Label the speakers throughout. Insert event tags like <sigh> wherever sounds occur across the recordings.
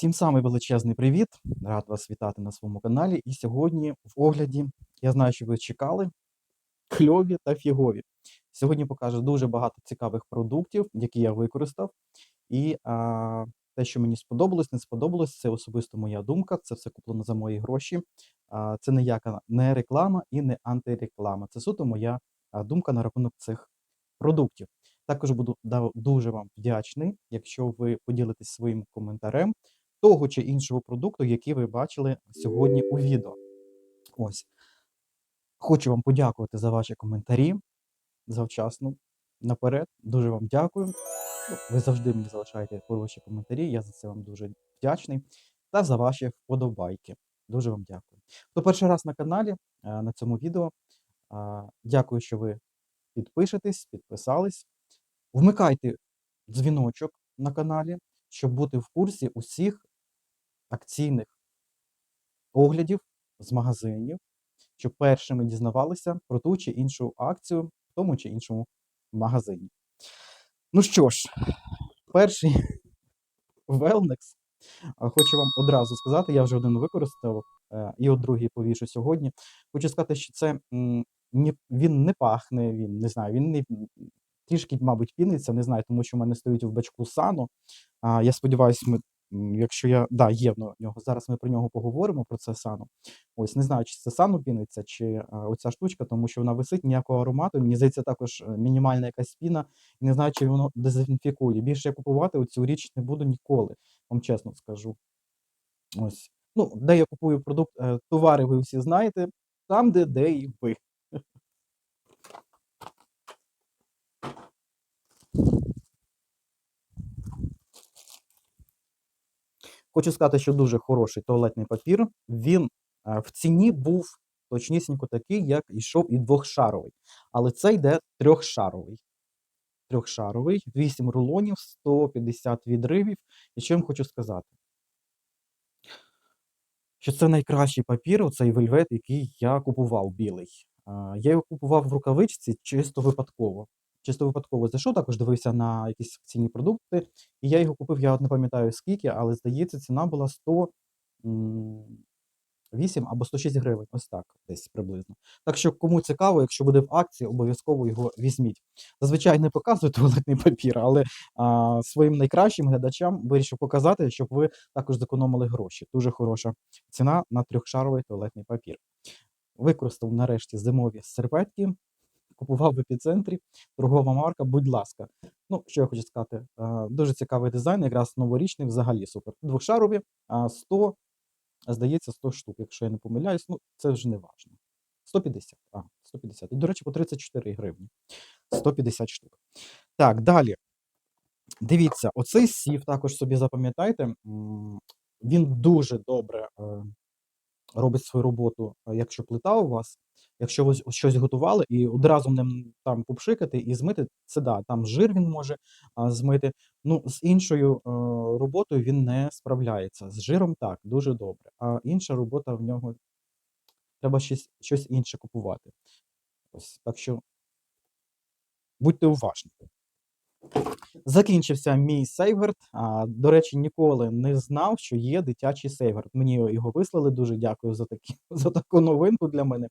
Speaker 1: Всім самий величезний привіт! Рад вас вітати на своєму каналі. І сьогодні в огляді, я знаю, що ви чекали, кльові та фігові. Сьогодні покажу дуже багато цікавих продуктів, які я використав. І а, те, що мені сподобалось, не сподобалось, це особисто моя думка. Це все куплено за мої гроші. А, це ніяка не реклама і не антиреклама. Це суто моя думка на рахунок цих продуктів. Також буду дуже вам вдячний, якщо ви поділитесь своїм коментарем того чи іншого продукту, який ви бачили сьогодні у відео. Ось. Хочу вам подякувати за ваші коментарі завчасно. Наперед. Дуже вам дякую. Ну, Ви завжди мені залишаєте хороші коментарі. Я за це вам дуже вдячний. Та за ваші вподобайки. Дуже вам дякую. Хто перший раз на каналі е, на цьому відео. Дякую, що ви підпишетесь, підписались. Вмикайте дзвіночок на каналі, щоб бути в курсі усіх акційних оглядів з магазинів, щоб першими дізнавалися про ту чи іншу акцію в тому чи іншому магазині. Ну що ж, перший. <laughs> А Хочу вам одразу сказати, я вже один використав, е, і от другий повішу сьогодні. Хочу сказати, що це він не пахне, він не знаю, він не трішки, мабуть, піниться, не знаю, тому що в мене стоїть в бачку сано. Я сподіваюся, ми, якщо я. Да, є в нього. Зараз ми про нього поговоримо, про це сано. Ось не знаю, чи це сано піниться, чи а, оця штучка, тому що вона висить, ніякого аромату. Мені здається, також е, мінімальна якась піна. І не знаю, чи воно дезінфікує. Більше я купувати оцю річ не буду ніколи, вам чесно скажу. Ось. Ну, де я купую продукт, е, товари, ви всі знаєте, там, де, де і ви. Хочу сказати, що дуже хороший туалетний папір. Він е, в ціні був точнісінько такий, як йшов і двохшаровий. Але це йде трьохшаровий. Трьохшаровий, 8 рулонів, 150 відривів. І що я вам хочу сказати? Що це найкращий папір, оцей вельвет, який я купував білий. Я його купував в рукавичці чисто випадково. Чисто випадково зайшов, також дивився на якісь акційні продукти, і я його купив, я не пам'ятаю скільки, але здається, ціна була 108 або 106 гривень. Ось так, десь приблизно. Так що, кому цікаво, якщо буде в акції, обов'язково його візьміть. Зазвичай не показую <laughs> туалетний папір, але а, своїм найкращим глядачам вирішив показати, щоб ви також зекономили гроші. Дуже хороша ціна на трьохшаровий туалетний папір. Використав нарешті зимові серветки, купував в епіцентрі, торгова марка, будь ласка. Ну, що я хочу сказати, дуже цікавий дизайн, якраз новорічний, взагалі супер. Двохшарові, 100, здається, 100 штук, якщо я не помиляюсь, ну це вже не важно. 150, а, 150. І, до речі, по 34 гривні. 150 штук. Так, далі. Дивіться, оцей сів також собі запам'ятайте. Він дуже добре е, робить свою роботу, е, якщо плита у вас, якщо ви щось готували і одразу ним там попшикати і змити, це да, там жир він може а, змити. Ну, з іншою е, роботою він не справляється. З жиром так, дуже добре. А інша робота в нього треба щось, щось інше купувати. Ось так що будьте уважні. Закінчився мій сейверт. А, до речі, ніколи не знав, що є дитячий сейверт. Мені його вислали. Дуже дякую за такі <laughs> за таку новинку для мене.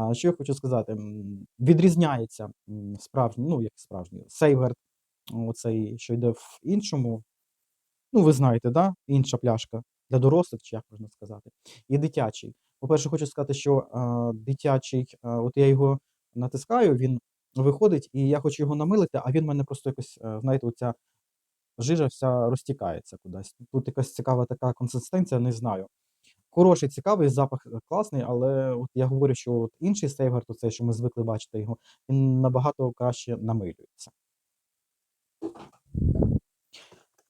Speaker 1: А, що я хочу сказати? Відрізняється справжній, ну як справжній сейверт, оцей, що йде в іншому. Ну, ви знаєте, да? інша пляшка для дорослих, чи як можна сказати, і дитячий. По-перше, хочу сказати, що а, дитячий, а, от я його натискаю, він виходить, і я хочу його намилити, а він в мене просто якось, е, знаєте, оця жижа вся розтікається кудись. Тут якась цікава така консистенція, не знаю. Хороший, цікавий, запах е, класний, але от я говорю, що от інший сейвер, то цей, що ми звикли бачити його, він набагато краще намилюється.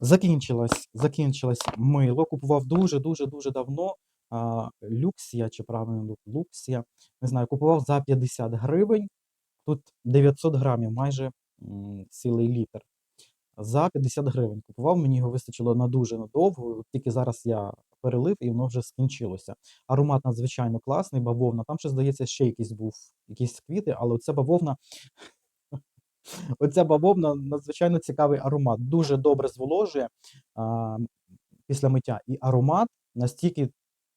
Speaker 1: Закінчилось, закінчилось мило. Купував дуже, дуже, дуже давно. А, Люксія, чи правильно Луксія, не знаю, купував за 50 гривень. Тут 900 грамів, майже цілий літр. За 50 гривень купував, мені його вистачило на дуже надовго. Тільки зараз я перелив і воно вже скінчилося. Аромат надзвичайно класний, бавовна. Там ще, здається, ще якийсь був, якісь квіти, але оця бавовна <laughs> Оця бавовна надзвичайно цікавий аромат. Дуже добре зволожує. А, після миття, і аромат настільки,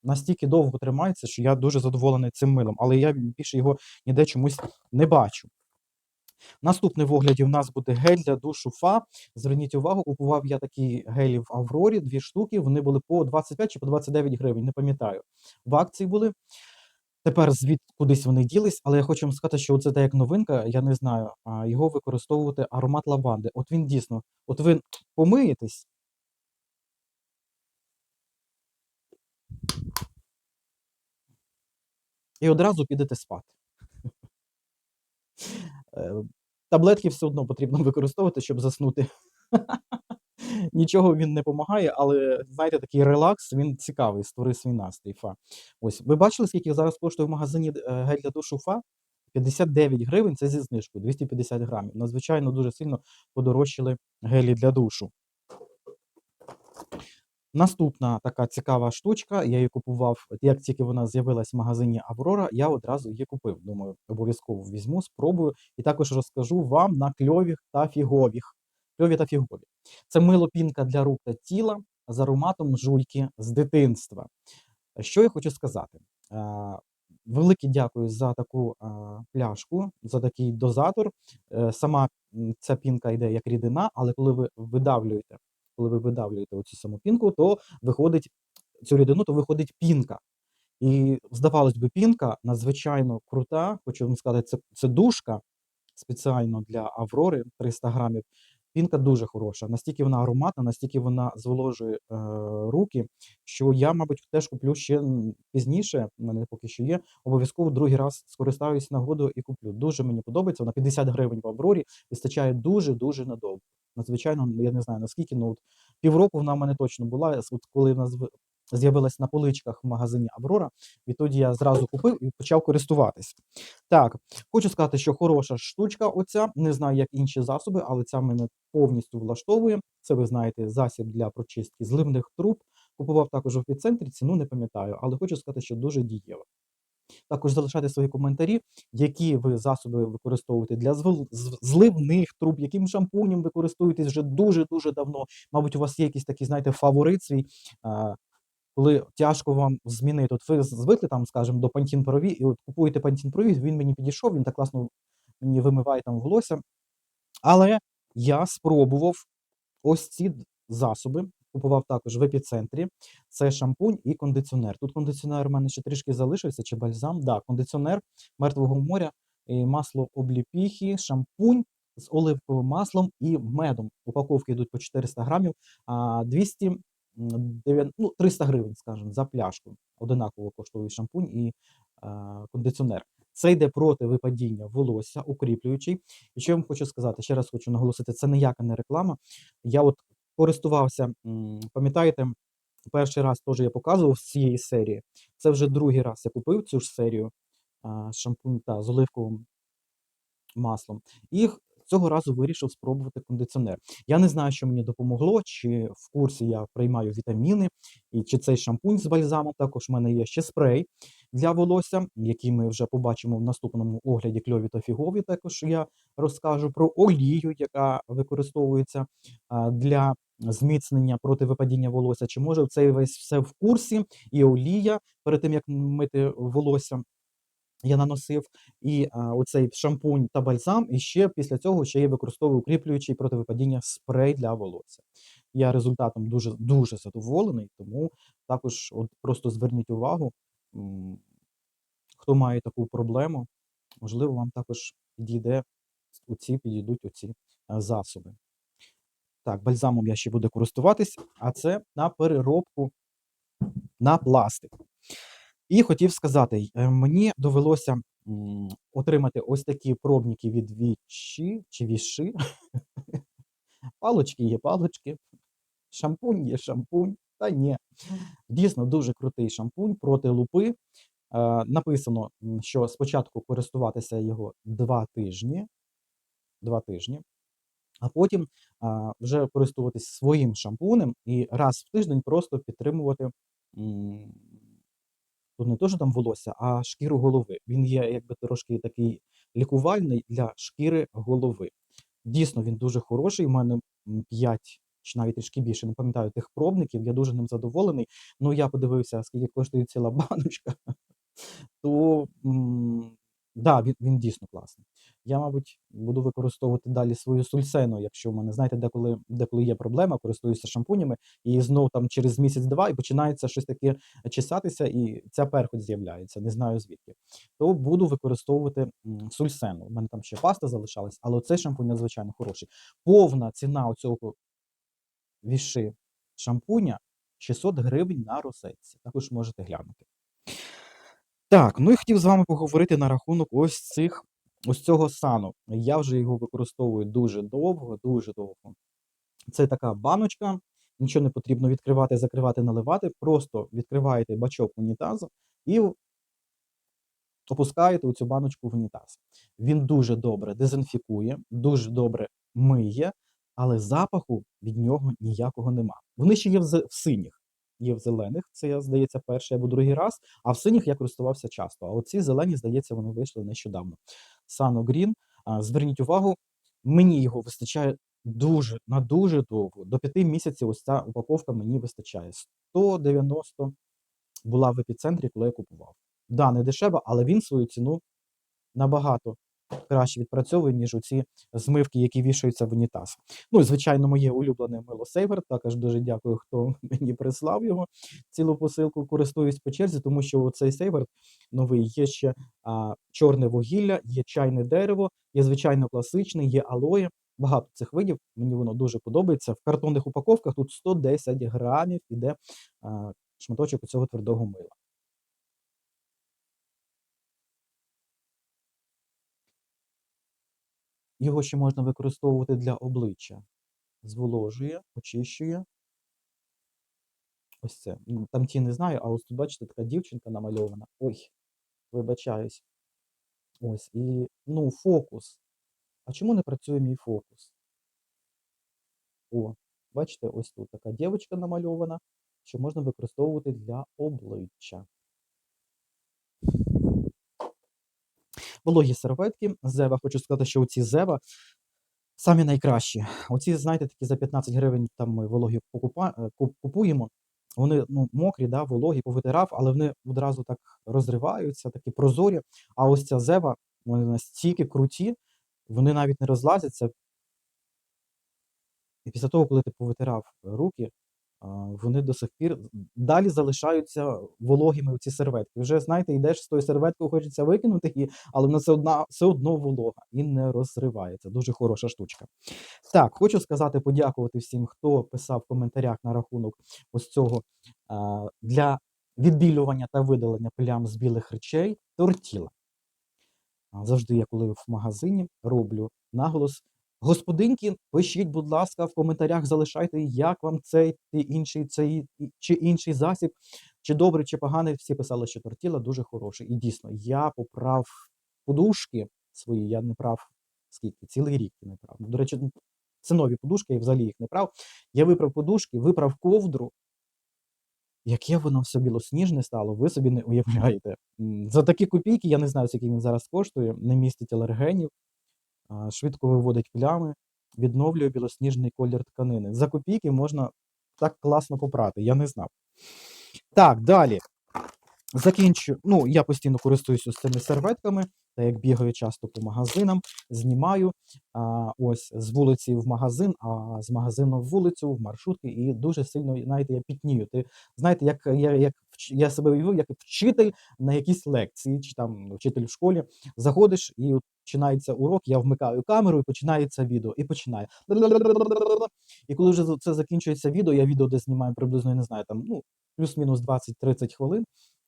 Speaker 1: настільки довго тримається, що я дуже задоволений цим милом, але я більше його ніде чомусь не бачу. Наступний в огляді в нас буде гель для душу Фа. Зверніть увагу, купував я такі гелі в Аврорі, дві штуки. Вони були по 25 чи по 29 гривень, не пам'ятаю. В акції були. Тепер звід кудись вони ділись, але я хочу вам сказати, що це як новинка, я не знаю, а, його використовувати аромат лаванди. От він дійсно, от ви помиєтесь. І одразу підете спати. Е, Таблетки все одно потрібно <laughs> використовувати, щоб заснути. <laughs> Нічого він не допомагає, але знаєте, такий релакс, він цікавий, створив свій настрій. Фа. Ось, ви бачили, скільки зараз коштує в магазині е, гель для душу Фа? 59 гривень це зі знижкою, 250 грамів. Надзвичайно дуже сильно подорожчали гелі для душу. Наступна така цікава штучка, я її купував, як тільки вона з'явилась в магазині Аврора, я одразу її купив. Думаю, обов'язково візьму, спробую і також розкажу вам на кльовіх та фіговіх. Кльові та фігові. Це мило пінка для рук та тіла з ароматом жуйки з дитинства. Що я хочу сказати? Е, Велике дякую за таку е, пляшку, за такий дозатор. Е, Сама ця пінка йде як рідина, але коли ви видавлюєте, коли ви видавлюєте оцю саму пінку, то виходить цю рідину, то виходить пінка. І здавалось би, пінка надзвичайно крута. Хочу вам сказати, це, це душка спеціально для Аврори 300 грамів. Пінка дуже хороша. Настільки вона ароматна, настільки вона зволожує е, руки, що я, мабуть, теж куплю ще пізніше. У мене поки що є. Обов'язково другий раз скористаюсь нагодою і куплю. Дуже мені подобається. Вона 50 гривень в Аврорі вистачає дуже дуже надовго. Надзвичайно, я не знаю наскільки, ну от півроку вона в мене точно була. От коли нас з'явилась на поличках в магазині Аврора, відтоді я зразу купив і почав користуватись. Так, хочу сказати, що хороша штучка оця, не знаю, як інші засоби, але ця мене повністю влаштовує. Це ви знаєте, засіб для прочистки зливних труб. Купував також в епіцентрі, ціну не пам'ятаю, але хочу сказати, що дуже дієво. Також залишайте свої коментарі, які ви засоби використовуєте для зливних труб, яким шампунем ви користуєтесь вже дуже-дуже давно. Мабуть, у вас є якийсь такий, знаєте, фаворит свій, коли тяжко вам змінити. От ви звикли там, скажімо, до Pantene Pro і от купуєте Pantene Pro він мені підійшов, він так класно мені вимиває там волосся. Але я спробував ось ці засоби, купував також в епіцентрі. Це шампунь і кондиціонер. Тут кондиціонер у мене ще трішки залишився, чи бальзам. Да, кондиціонер мертвого моря, і масло обліпіхи, шампунь з оливковим маслом і медом. Упаковки йдуть по 400 грамів, а 200, м, ну, 300 гривень, скажімо, за пляшку. Одинаково коштує шампунь і а, кондиціонер. Це йде проти випадіння волосся, укріплюючий. І що я вам хочу сказати, ще раз хочу наголосити, це ніяка не реклама. Я от користувався, пам'ятаєте, перший раз теж я показував з цієї серії. Це вже другий раз я купив цю ж серію шампунь та з оливковим маслом. І х- цього разу вирішив спробувати кондиціонер. Я не знаю, що мені допомогло, чи в курсі я приймаю вітаміни, і чи цей шампунь з бальзамом. Також в мене є ще спрей для волосся, який ми вже побачимо в наступному огляді кльові та фігові. Також я розкажу про олію, яка використовується для зміцнення проти випадіння волосся. Чи може цей весь все в курсі? І олія перед тим як мити волосся. Я наносив і а, оцей шампунь та бальзам, і ще після цього ще я використовую укріплюючий проти випадіння спрей для волосся. Я результатом дуже дуже задоволений, тому також от просто зверніть увагу, хто має таку проблему, можливо, вам також підійде оці, підійдуть оці засоби. Так, бальзамом я ще буду користуватись, а це на переробку на пластик. І хотів сказати, е, мені довелося отримати ось такі пробники від Вічі чи Віши. <laughs> Палочки є палочки, шампунь є шампунь. Та ні. Дійсно дуже крутий шампунь проти лупи. Е, написано, що спочатку користуватися його два тижні, два тижні, а потім вже користуватись своїм шампунем і раз в тиждень просто підтримувати м, не то, що там волосся, а шкіру голови. Він є якби трошки такий лікувальний для шкіри голови. Дійсно, він дуже хороший. У мене 5 чи навіть трішки більше, не пам'ятаю тих пробників, я дуже ним задоволений. Ну, я подивився, скільки коштує ціла <laughs> баночка, то да, він, він дійсно класний. Я, мабуть, буду використовувати далі свою сульсену, якщо в мене, знаєте, деколи, деколи є проблема, користуюся шампунями, і знов там через місяць-два і починається щось таке чесатися, і ця перхоть з'являється, не знаю звідки. То буду використовувати сульсену. У мене там ще паста залишалась, але цей шампунь надзвичайно хороший. Повна ціна оцього віши шампуня 600 гривень на розетці. Також можете глянути. Так, ну і хотів з вами поговорити на рахунок ось цих, ось цього сану. Я вже його використовую дуже довго, дуже довго. Це така баночка, нічого не потрібно відкривати, закривати, наливати. Просто відкриваєте бачок унітазу і опускаєте у цю баночку в унітаз. Він дуже добре дезінфікує, дуже добре миє, але запаху від нього ніякого нема. Вони ще є в, синіх, є в зелених. Це я, здається, перший або другий раз. А в синіх я користувався часто. А оці зелені, здається, вони вийшли нещодавно. Sano Green. Зверніть увагу, мені його вистачає дуже на дуже довго. До п'яти місяців ось ця упаковка мені вистачає. 190 була в епіцентрі, коли я купував. Да, не дешево, але він свою ціну набагато краще відпрацьовує, ніж оці змивки, які вішаються в унітаз. Ну і звичайно, моє улюблене мило Сейвер. Також дуже дякую, хто <laughs> мені прислав його. Цілу посилку користуюсь по черзі, тому що цей сейвер новий є ще а, чорне вугілля, є чайне дерево, є звичайно класичний, є алоє. Багато цих видів. Мені воно дуже подобається. В картонних упаковках тут 110 грамів іде а, шматочок цього твердого мила. Його ще можна використовувати для обличчя. Зволожує, очищує. Ось це. Там ті не знаю, а ось тут, бачите, така дівчинка намальована. Ой, вибачаюсь. Ось. І, ну, фокус. А чому не працює мій фокус? О, бачите, ось тут така дівчинка намальована, що можна використовувати для обличчя. Вологі серветки. Зева. Хочу сказати, що оці Зева самі найкращі. Оці, знаєте, такі за 15 гривень там ми вологі покупа, е, купуємо. Вони ну, мокрі, да, вологі, повитирав, але вони одразу так розриваються, такі прозорі. А ось ця Зева, вони настільки круті, вони навіть не розлазяться. І після того, коли ти повитирав руки, а, вони до сих пір далі залишаються вологими ці серветки. Вже знаєте, йдеш з тою серветкою, хочеться викинути її, але вона все одна все одно волога і не розривається. Дуже хороша штучка. Так, хочу сказати, подякувати всім, хто писав в коментарях на рахунок ось цього для відбілювання та видалення плям з білих речей тортіла. Завжди я, коли в магазині роблю наголос. Господинки, пишіть, будь ласка, в коментарях залишайте, як вам цей інший, цей чи інший засіб, чи добрий, чи поганий. Всі писали, що тортіла дуже хороший. І дійсно, я поправ подушки свої, я не прав скільки, цілий рік не прав. До речі, це нові подушки, я взагалі їх не прав. Я виправ подушки, виправ ковдру. Яке воно все білосніжне стало, ви собі не уявляєте. За такі копійки, я не знаю, скільки він зараз коштує, не містить алергенів, швидко виводить плями, відновлює білосніжний колір тканини. За копійки можна так класно попрати, я не знав. Так, далі. Закінчу. Ну, я постійно користуюся цими серветками, та як бігаю часто по магазинам, знімаю а, ось з вулиці в магазин, а з магазину в вулицю, в маршрутки, і дуже сильно, знаєте, я пітнію. Ти знаєте, як я, як я себе уявив, як вчитель на якійсь лекції, чи там вчитель в школі. Заходиш і починається урок, я вмикаю камеру і починається відео. І починає. І коли вже це закінчується відео, я відео десь знімаю приблизно, я не знаю, там ну, плюс-мінус 20-30 хвилин.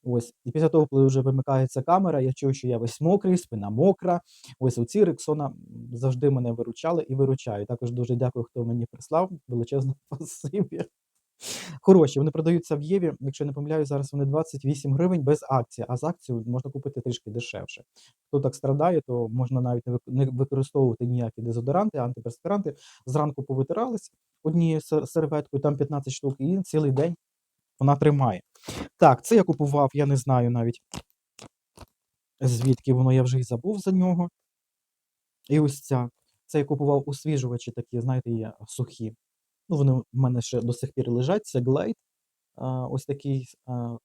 Speaker 1: Ось, і після того, коли вже вимикається камера, я чую, що я весь мокрий, спина мокра. Ось оці Рексона завжди мене виручали і виручають. Також дуже дякую, хто мені прислав. Величезне <laughs> спасибі. Хороші, вони продаються в Єві. Якщо я не помиляю, зараз вони 28 гривень без акції, а з акцією можна купити трішки дешевше. Хто так страдає, то можна навіть не використовувати ніякі дезодоранти, антиперспіранти. Зранку повитирались однією серветкою, там 15 штук, і цілий день вона тримає. Так, це я купував, я не знаю навіть звідки воно, я вже й забув за нього. І ось ця. Це я купував освіжувачі такі, знаєте, є сухі. Ну, вони в мене ще до сих пір лежать. Це Glade. А, ось такий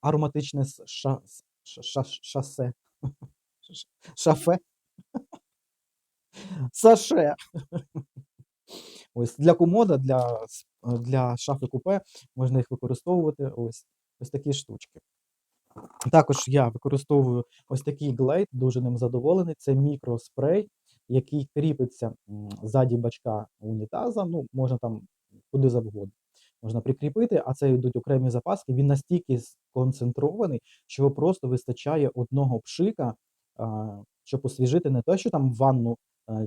Speaker 1: ароматичне ша, ша, ша, шасе. <laughs> Шафе. Саше. Ось для комода, для, для шафи купе можна їх використовувати. Ось, ось такі штучки. Також я використовую ось такий глейд, дуже ним задоволений. Це мікроспрей, який кріпиться ззаді бачка унітаза. Ну, можна там куди завгодно. Можна прикріпити, а це йдуть окремі запаски. Він настільки сконцентрований, що просто вистачає одного пшика, щоб освіжити не те, що там ванну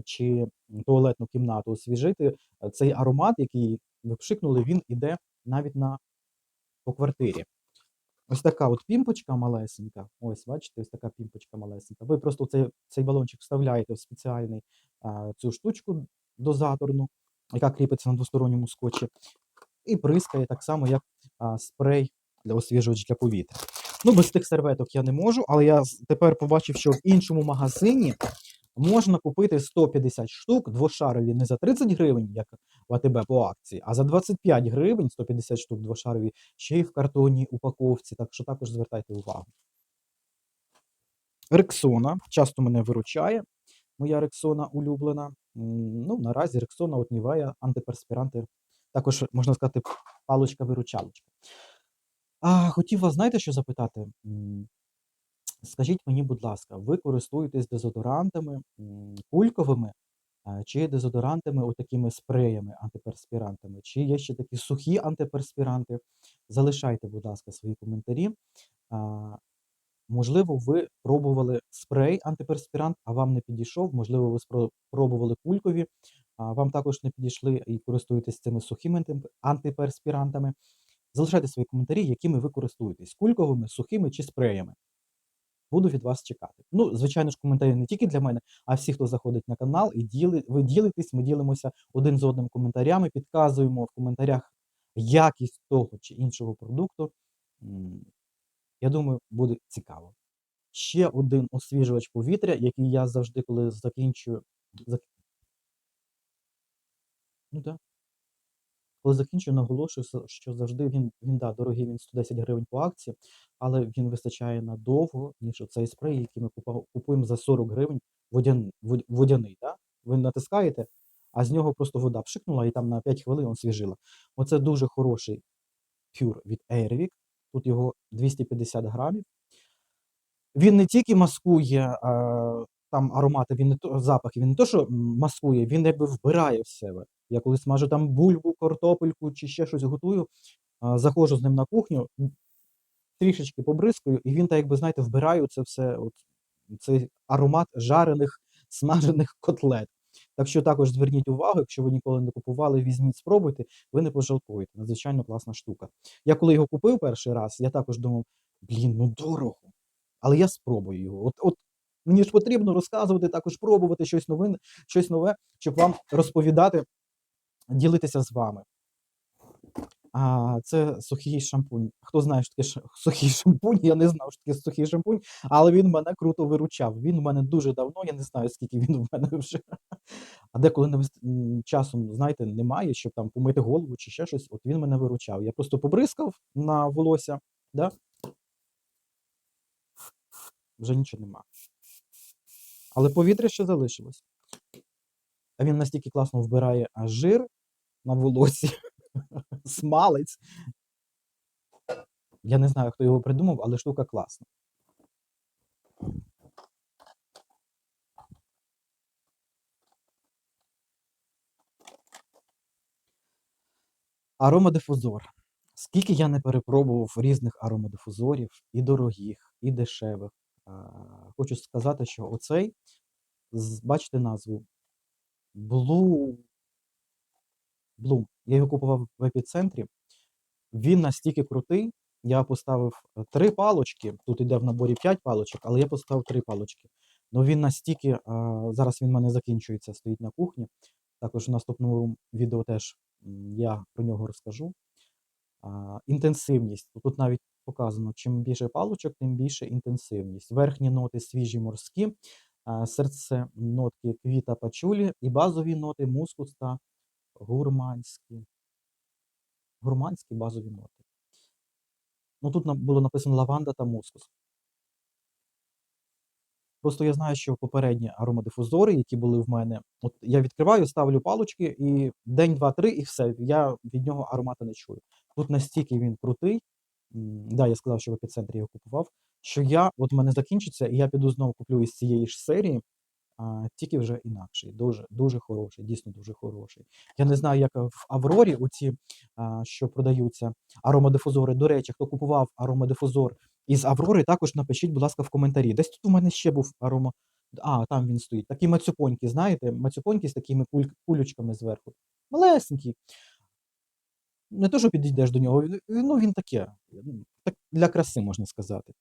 Speaker 1: чи туалетну кімнату, освіжити цей аромат, який ви пшикнули, він іде навіть на по квартирі. Ось така от пімпочка малесенька. Ось, бачите, ось така пімпочка малесенька. Ви просто цей, цей балончик вставляєте в спеціальний цю штучку дозаторну, яка кріпиться на двосторонньому скотчі, і прискає так само, як а, спрей для освіжувач для повітря. Ну, без тих серветок я не можу, але я тепер побачив, що в іншому магазині можна купити 150 штук двошарові не за 30 гривень, як в АТБ по акції, а за 25 гривень 150 штук двошарові ще й в картонній упаковці, так що також звертайте увагу. Рексона часто мене виручає. Моя рексона улюблена. Ну, наразі рексона, от Нівея, антиперспіранти. Також можна сказати, паличка-виручалочка. А хотів вас, знаєте, що запитати? Скажіть мені, будь ласка, ви користуєтесь дезодорантами кульковими чи дезодорантами, отакими спреями, антиперспірантами? Чи є ще такі сухі антиперспіранти? Залишайте, будь ласка, свої коментарі. Можливо, ви пробували спрей антиперспірант, а вам не підійшов. Можливо, ви спро- пробували кулькові, а вам також не підійшли і користуєтесь цими сухими антип- антиперспірантами. Залишайте свої коментарі, якими ви користуєтесь: кульковими, сухими чи спреями. Буду від вас чекати. Ну, звичайно ж, коментарі не тільки для мене, а всі, хто заходить на канал і діли, ви ділитесь, ми ділимося один з одним коментарями, підказуємо в коментарях якість того чи іншого продукту. Я думаю, буде цікаво. Ще один освіжувач повітря, який я завжди, коли закінчую. зак- Ну так. Коли закінчую, наголошую, що завжди він, він да, дорогий, він 110 гривень по акції, але він вистачає надовго, ніж оцей спрей, який ми купуємо за 40 гривень водян, вод- водяний. Да? Ви натискаєте, а з нього просто вода пшикнула і там на 5 хвилин освіжила. Оце дуже хороший пюр від Airwick. Тут його 250 грамів. Він не тільки маскує там аромати, він не то запахи, він не то, що маскує, він якби вбирає в себе. Я коли смажу там бульбу, картопельку чи ще щось готую, заходжу з ним на кухню, трішечки побризкаю, і він так, якби, знаєте, вбирає це все, от, цей аромат жарених, смажених котлет. Так що також зверніть увагу, якщо ви ніколи не купували, візьміть, спробуйте, ви не пожалкуєте. Надзвичайно класна штука. Я коли його купив перший раз, я також думав, блін, ну дорого. Але я спробую його. От, от мені ж потрібно розказувати, також пробувати щось нове, щось нове, щоб вам розповідати, ділитися з вами. А, це сухий шампунь. Хто знає, що таке <laughs> сухий шампунь? Я не знав, що таке сухий шампунь, але він мене круто виручав. Він у мене дуже давно, я не знаю, скільки він у мене <laughs> вже. А деколи не часом, знаєте, немає, щоб там помити голову чи ще щось. От він мене виручав. Я просто побризкав на волосся, да? вже нічого нема. Але повітря ще залишилось. А він настільки класно вбирає жир на волосі, <laughs> смалець. Я не знаю, хто його придумав, але штука класна. Аромадифузор. Скільки я не перепробував різних аромадифузорів, і дорогих, і дешевих. Хочу сказати, що оцей, бачите назву Blue Bloom. Я його купував в епіцентрі. Він настільки крутий. Я поставив е, три палочки. Тут іде в наборі 5 палочок, але я поставив три палочки. Ну він настільки. а, Зараз він в мене закінчується, стоїть на кухні. Також в наступному відео теж я про нього розкажу. А, Інтенсивність. Тут навіть показано, чим більше палочок, тим більше інтенсивність. Верхні ноти свіжі морські, а, серце нотки квіта пачулі і базові ноти мускус та гурманські. гурманські базові ноти. Ну, тут було написано лаванда та мускус. Просто я знаю, що попередні аромадифузори, які були в мене, от я відкриваю, ставлю палочки, і день, два, три, і все. Я від нього аромату не чую. Тут настільки він крутий. Да, я сказав, що в епіцентрі його купував. Що я, от в мене закінчиться, і я піду знову куплю із цієї ж серії, тільки вже інакший. Дуже, дуже хороший, дійсно дуже хороший. Я не знаю, як в Аврорі, оці, що продаються аромадифузори. До речі, хто купував аромадифузор із Аврори, також напишіть, будь ласка, в коментарі. Десь тут у мене ще був арома. А, там він стоїть. Такі мацюпонькі, знаєте, мацюпонькі з такими куль... кулючками зверху. Малесенький. Не то, що підійдеш до нього, ну він таке. Так, для краси, можна сказати.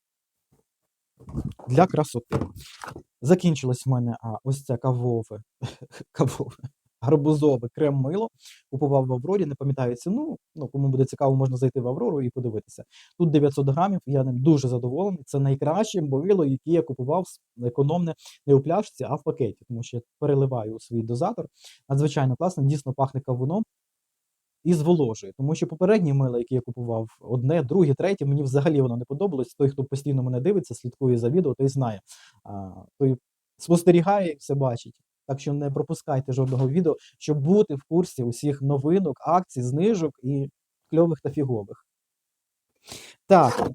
Speaker 1: Для красоти. Закінчилось в мене а, ось це кавове, <laughs> кавове, гарбузове крем-мило. Купував в Аврорі, не пам'ятаю ціну. Ну, кому буде цікаво, можна зайти в Аврору і подивитися. Тут 900 грамів, я ним дуже задоволений. Це найкраще мило, яке я купував економне не у пляшці, а в пакеті, тому що я переливаю у свій дозатор. Надзвичайно класно, дійсно пахне кавуном. І зволожує, тому що попередні мила, які я купував, одне, друге, третє, мені взагалі воно не подобалось. Той, хто постійно мене дивиться, слідкує за відео, той знає. А, той спостерігає і все бачить. Так що не пропускайте жодного відео, щоб бути в курсі усіх новинок, акцій, знижок і кльових та фігових. Так.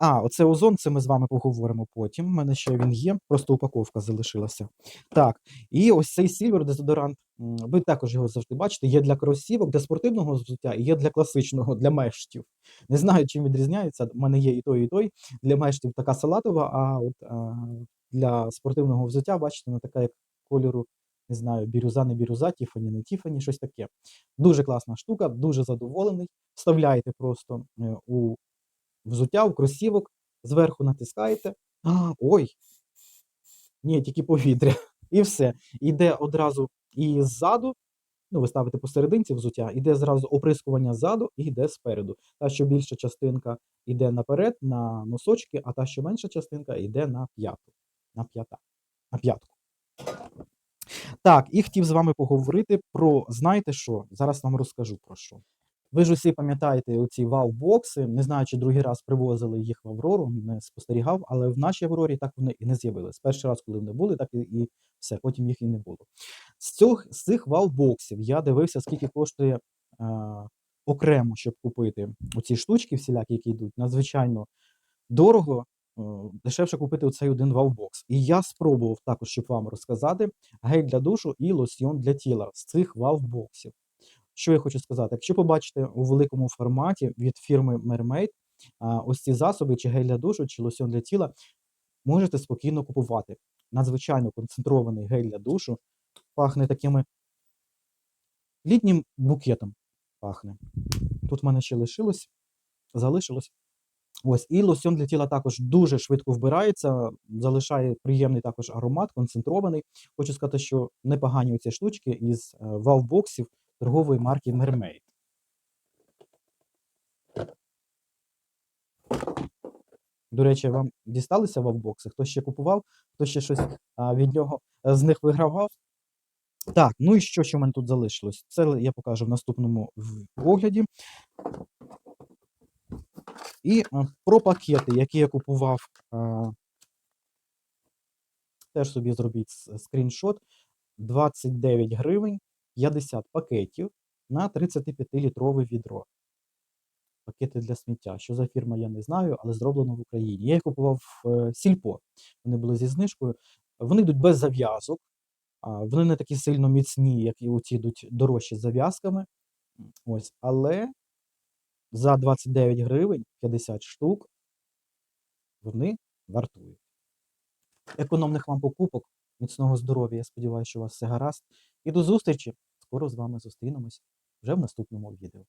Speaker 1: А, оце озон, це ми з вами поговоримо потім. У мене ще він є, просто упаковка залишилася. Так, і ось цей сільвер дезодорант. Ви також його завжди бачите. Є для кросівок, для спортивного взуття, і є для класичного, для мештів. Не знаю, чим відрізняється. У мене є і той, і той. Для мештів така салатова, а от а, для спортивного взуття, бачите, вона така як кольору, не знаю, бірюза, не бірюза, Тіфані, не Тіфані, щось таке. Дуже класна штука, дуже задоволений. Вставляєте просто е, у взуття, у кросівок, зверху натискаєте. А, ой! Ні, тільки повітря. І все. Іде одразу і ззаду, ну, ви ставите посерединці взуття, іде зразу оприскування ззаду і йде спереду. Та, що більша частинка йде наперед, на носочки, а та, що менша частинка йде на п'яту. На п'ята. На п'ятку. Так, і хотів з вами поговорити про, знаєте що? Зараз вам розкажу про що. Ви ж усі пам'ятаєте оці вау-бокси. Не знаю, чи другий раз привозили їх в Аврору, не спостерігав, але в нашій Аврорі так вони і не з'явились. Перший раз, коли вони були, так і, і все, потім їх і не було. З, цього, з цих вау-боксів я дивився, скільки коштує е, окремо, щоб купити оці штучки, всілякі, які йдуть, надзвичайно дорого. Дешевше купити оцей один вау-бокс. І я спробував також, щоб вам розказати, гель для душу і лосьйон для тіла з цих вау-боксів. Що я хочу сказати? Якщо побачите у великому форматі від фірми Mermaid ось ці засоби, чи гель для душу, чи лосьон для тіла, можете спокійно купувати. Надзвичайно концентрований гель для душу пахне такими літнім букетом. Пахне. Тут в мене ще лишилось, залишилось. Ось, і лосьон для тіла також дуже швидко вбирається, залишає приємний також аромат, концентрований. Хочу сказати, що непогані ці штучки із е, вау-боксів торгової марки Mermaid. До речі, вам дісталися вавбокси? Хто ще купував, хто ще щось від нього е, з них вигравав? Так, ну і що, що в мене тут залишилось? Це я покажу в наступному огляді. І е, про пакети, які я купував, теж собі зробіть скріншот. 29 гривень, 50 пакетів на 35-літрове відро. Пакети для сміття. Що за фірма, я не знаю, але зроблено в Україні. Я їх купував в е, Сільпо. Вони були зі знижкою. Вони йдуть без зав'язок. Вони не такі сильно міцні, як і оці йдуть дорожчі з зав'язками. Ось, але за 29 гривень 50 штук вони вартують. Економних вам покупок, міцного здоров'я. Я сподіваюся, що у вас все гаразд. І до зустрічі. Скоро з вами зустрінемось вже в наступному відео.